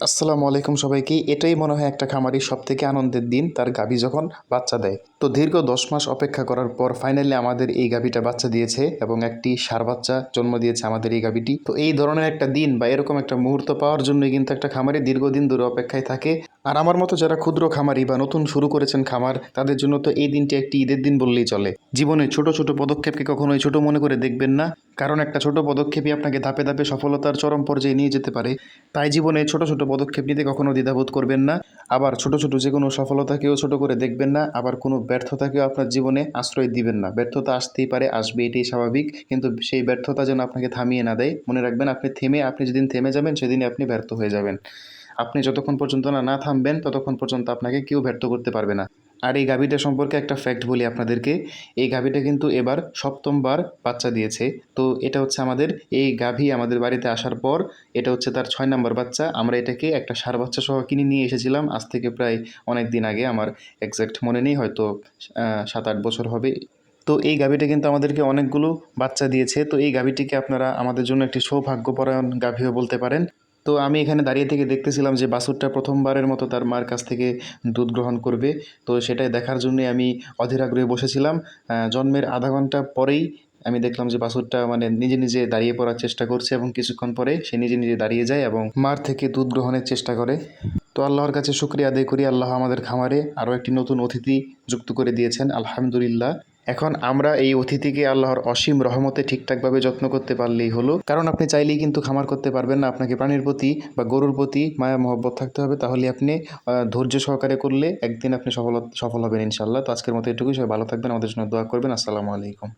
আসসালামু আলাইকুম সবাইকে। এটাই মনে হয় একটা খামারির সব থেকে আনন্দের দিন, তার গাভী যখন বাচ্চা দেয়। তো দীর্ঘ দশ মাস অপেক্ষা করার পর ফাইনালি আমাদের এই গাভীটা বাচ্চা দিয়েছে এবং একটি সার বাচ্চা জন্ম দিয়েছে আমাদের এই গাভীটি। তো এই ধরনের একটা দিন বা এরকম একটা মুহূর্ত পাওয়ার জন্যই কিন্তু একটা খামারি দীর্ঘদিন ধরে অপেক্ষায় থাকে। আর আমার মতো যারা ক্ষুদ্র খামারি বা নতুন শুরু করেছেন খামার, তাদের জন্য তো এই দিনটি একটি ঈদের দিন বললেই চলে। জীবনে ছোট ছোট পদক্ষেপকে কখনোই ছোট মনে করে দেখবেন না। কারণ একটা ছোট পদক্ষেপই আপনাকে ধাপে ধাপে সফলতার চরম পর্যায়ে নিয়ে যেতে পারে। তাই জীবনে ছোট ছোট পদক্ষেপ নিতে কখনো দ্বিধাবোধ করবেন না। আবার ছোট ছোট যে কোনো সফলতাকেও ছোট করে দেখবেন না। আবার কোনো ব্যর্থতাকেও আপনার জীবনে আশ্রয় দিবেন না। ব্যর্থতা আসতেই পারে, আসবে, এটাই স্বাভাবিক। কিন্তু সেই ব্যর্থতা যেন আপনাকে থামিয়ে না দেয়, মনে রাখবেন আপনি থেমে, আপনি যেদিন থেমে যাবেন, সেদিনই আপনি ব্যর্থ হয়ে যাবেন। আপনি যতক্ষণ পর্যন্ত না না থামবেন, ততক্ষণ পর্যন্ত আপনাকে কেউ ব্যর্থ করতে পারবে না। আর এই গাভীটা সম্পর্কে একটা ফ্যাক্ট বলি আপনাদেরকে। এই গাভীটা কিন্তু এবার সপ্তমবার বাচ্চা দিয়েছে। তো এটা হচ্ছে আমাদের, এই গাভী আমাদের বাড়িতে আসার পর এটা হচ্ছে তার ছয় নম্বর বাচ্চা। আমরা এটাকে একটা সার বাচ্চা সহ কিনে নিয়ে এসেছিলাম। আজ থেকে প্রায় অনেক দিন আগে, আমার এক্স্যাক্ট মনে নেই, হয়তো সাত আট বছর হবে। তো এই গাভীটা কিন্তু আমাদেরকে অনেকগুলো বাচ্চা দিয়েছে। তো এই গাভীটিকে আপনারা আমাদের জন্য একটি সৌভাগ্যপরায়ণ গাভীও বলতে পারেন। তো আমি এখানে দাঁড়িয়ে থেকে দেখতেছিলাম যে বাছুরটা প্রথমবারের মতো তার মার কাছ থেকে দুধ গ্রহণ করবে। তো সেটাই দেখার জন্যে আমি অধীর আগ্রহে বসেছিলাম। জন্মের আধা ঘণ্টা পরেই আমি দেখলাম যে বাছুরটা মানে নিজে নিজে দাঁড়িয়ে পড়ার চেষ্টা করছে এবং কিছুক্ষণ পরে সে নিজে নিজে দাঁড়িয়ে যায় এবং মার থেকে দুধ গ্রহণের চেষ্টা করে। তো আল্লাহর কাছে শুক্রিয়া আদায় করি, আল্লাহ আমাদের খামারে আরও একটি নতুন অতিথি যুক্ত করে দিয়েছেন। আলহামদুলিল্লাহ। এখন আমরা এই অতিথিকে আল্লাহর অসীম রহমতে ঠিকঠাকভাবে যত্ন করতে পারলেই হলো। কারণ আপনি চাইলেই কিন্তু খামার করতে পারবেন না। আপনাকে প্রাণীর প্রতি বা গরুর প্রতি মায়া, মহব্বত থাকতে হবে। তাহলে আপনি ধৈর্য সহকারে করলে একদিন আপনি সফল সফল হবেন ইনশাল্লাহ তো আজকের মতো এটুকুই। সবাই ভালো থাকবেন। আমাদের জন্য দোয়া করবেন। আসসালামু আলাইকুম।